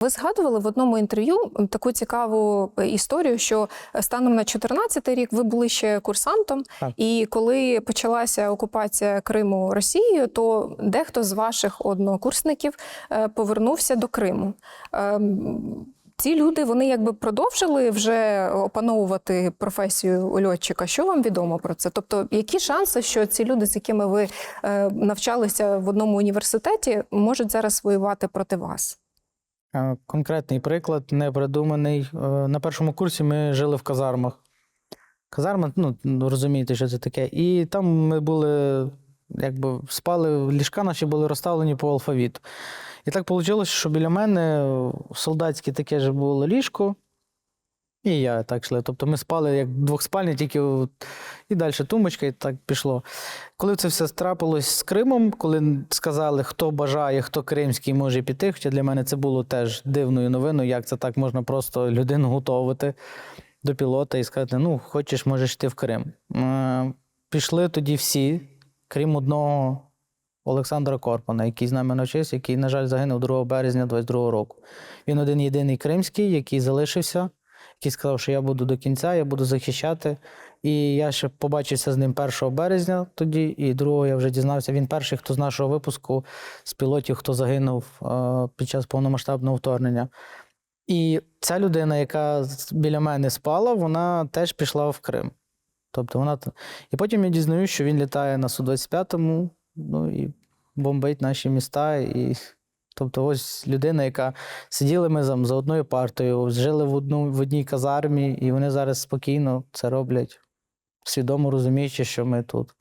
Ви згадували в одному інтерв'ю таку цікаву е, історію, що станом на 14 рік ви були ще курсантом, Так. і коли почалася окупація Криму Росією, то дехто з ваших однокурсників е, повернувся до Криму. Ем, Ці люди вони якби продовжили вже опановувати професію льотчика. Що вам відомо про це? Тобто, які шанси, що ці люди, з якими ви е, навчалися в одному університеті, можуть зараз воювати проти вас? Е, Конкретний приклад, не придуманий. Е, На першому курсі ми жили в казармах. Казарма, ну, розумієте, що це таке. І там ми були, якби спали, ліжка наші були розставлені по алфавіту. І так вийшло, що біля мене солдатське таке ж було ліжко, і я так йшли. Тобто ми спали як двохспальні, тільки і далі тумбочка, і так пішло. Коли це все трапилось з Кримом, коли сказали, хто бажає, хто кримський може піти, хоча для мене це було теж дивною новиною, як це так можна просто людину готувати до пілота і сказати: ну, хочеш, можеш йти в Крим. Е, Пішли тоді всі, крім одного Олександра Корпана, який з нами навчився, який, на жаль, загинув 2 березня 22 року. Він один єдиний кримський, який залишився, який сказав, що я буду до кінця, я буду захищати. І я ще побачився з ним 1 березня тоді, і другого я вже дізнався. Він перший, хто з нашого випуску, з пілотів, хто загинув е, під час повномасштабного вторгнення. І ця людина, яка біля мене спала, вона теж пішла в Крим. Тобто вона. І потім я дізнаюсь, що він літає на Су-25, ну і бомбить наші міста. І... Тобто, ось людина, яка сиділи ми за, за одною партою, жили в, одну, в одній казармі, і вони зараз спокійно це роблять, свідомо розуміючи, що ми тут.